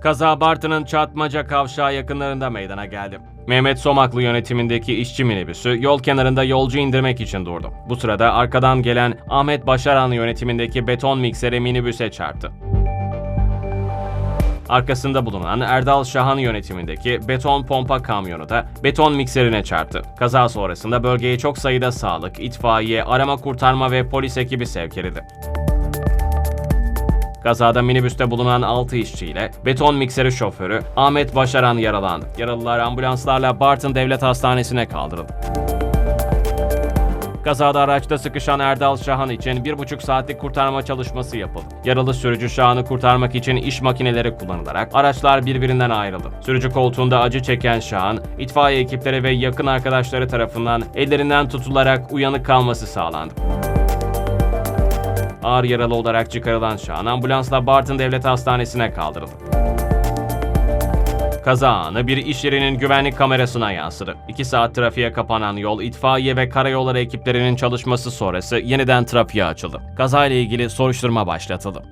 Kaza Bartın'ın Çatmaca Kavşağı yakınlarında meydana geldi. Mehmet Somaklı yönetimindeki işçi minibüsü yol kenarında yolcu indirmek için durdu. Bu sırada arkadan gelen Ahmet Başaran yönetimindeki beton mikseri minibüse çarptı. Arkasında bulunan Erdal Şahan yönetimindeki beton pompa kamyonu da beton mikserine çarptı. Kaza sonrasında bölgeye çok sayıda sağlık, itfaiye, arama kurtarma ve polis ekibi sevk edildi. Kazada minibüste bulunan 6 işçiyle beton mikseri şoförü Ahmet Başaran yaralandı. Yaralılar ambulanslarla Bartın Devlet Hastanesi'ne kaldırıldı. Kazada araçta sıkışan Erdal Şahan için bir buçuk saatlik kurtarma çalışması yapıldı. Yaralı sürücü Şahan'ı kurtarmak için iş makineleri kullanılarak araçlar birbirinden ayrıldı. Sürücü koltuğunda acı çeken Şahan, itfaiye ekipleri ve yakın arkadaşları tarafından ellerinden tutularak uyanık kalması sağlandı. Ağır yaralı olarak çıkarılan Şahan ambulansla Bartın Devlet Hastanesi'ne kaldırıldı. Kaza anı bir iş yerinin güvenlik kamerasına yansıdı. 2 saat trafiğe kapanan yol, itfaiye ve karayolları ekiplerinin çalışması sonrası yeniden trafiğe açıldı. Kazayla ilgili soruşturma başlatıldı.